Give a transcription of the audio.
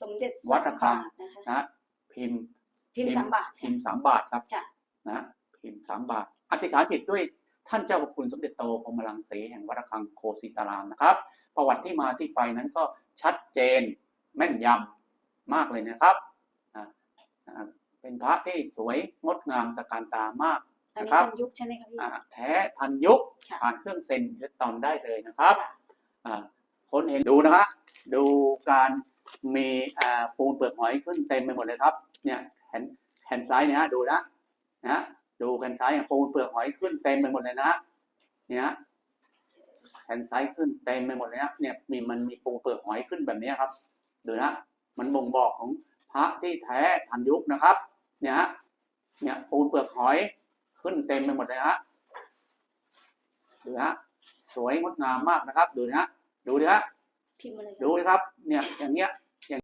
สมเด็จวัดระฆังบาทนะคะนะพิมพ์พิมพ์สามบาทพิมพ์สามบาทครับค่ะนะพิมพ์สามบาทอธิษฐานจิตด้วยท่านเจ้าพระคุณสมเด็จโตพรหมลังสีแห่งวัดระฆังโคสิตารามนะครับ ประวัติที่มาที่ไปนั้นก็ชัดเจนแม่นยำมากเลยนะครับอ่าอ่าเป็นพระที่สวยงดงามตระการตามากอันนะนี้ครับเป็นยุคใช่ไหมคะพี่อ่าแท้ทันยุคค่ะผ่านเครื่องเซ็นอิเล็กตรอนได้เลยนะครับค่ะอ่าคนเห็นดูนะฮะดูการ มีปูนเปลือกหอยขึ้นเต็มไปหมดเลยครับ เนี่ยแขนแขนซ้ายเนี่ยฮะดูนะนะดูแขนซ้ายปูนเปลือกหอยขึ้นเต็มไปหมดเลยนะเนี่ยแขนซ้ายขึ้นเต็มไปหมดเลยนะเนี่ยมีมันมีปูนเปลือกหอยขึ้นแบบนี้ครับ ดูนะมันบ่งบอกของพระที่แท้ทันยุคนะครับ เนี่ยฮะเนี่ยปูนเปลือกหอยขึ้นเต็มไปหมดเลยฮะดูนะสวยงดงามมากนะครับ ดูนะดูนะฮะ พิมพ์มาเลยดูนะครับ เนี่ยอย่างเงี้ย